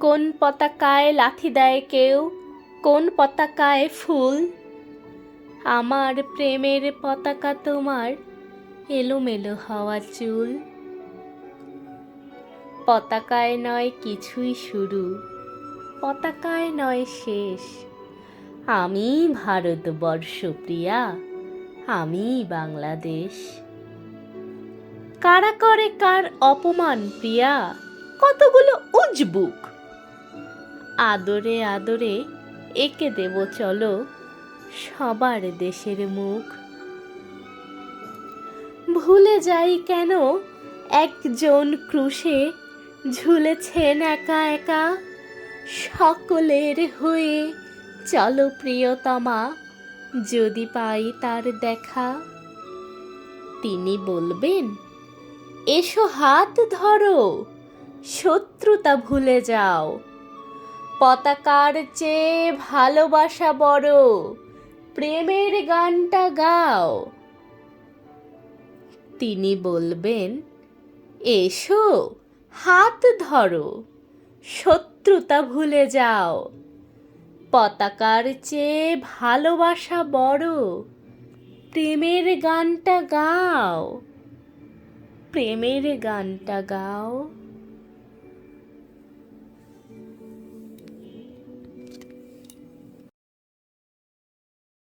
কোন পতাকায় লাথি দেয় কেউ? কোন পতাকায় ফুল? আমার প্রেমের পতাকা তোমার এলোমেলো হওয়া চুল। পতাকায় নয় কিছুই শুরু, পতাকায় নয় শেষ। আমি ভারতবর্ষ প্রিয়া, আমি বাংলাদেশ। কারা করে কার অপমান প্রিয়া? কতগুলো উজবুক। আদরে আদরে একে দেব চলো সবার দেশের মুখ। ভুলে যাই কেন একজন ক্রুশে ঝুলেছেন একা একা? সকলের হয়ে চলো প্রিয়তমা, যদি পাই তার দেখা। তিনি বলবেন, এসো হাত ধরো, শত্রুতা ভুলে যাও। পতাকার চেয়ে ভালোবাসা বড়। প্রেমের গানটা গাও। তিনি বলবেন, এসো, হাত ধরো, শত্রুতা ভুলে যাও। পতাকার চেয়ে ভালোবাসা বড়। প্রেমের গানটা গাও। প্রেমের গানটা গাও।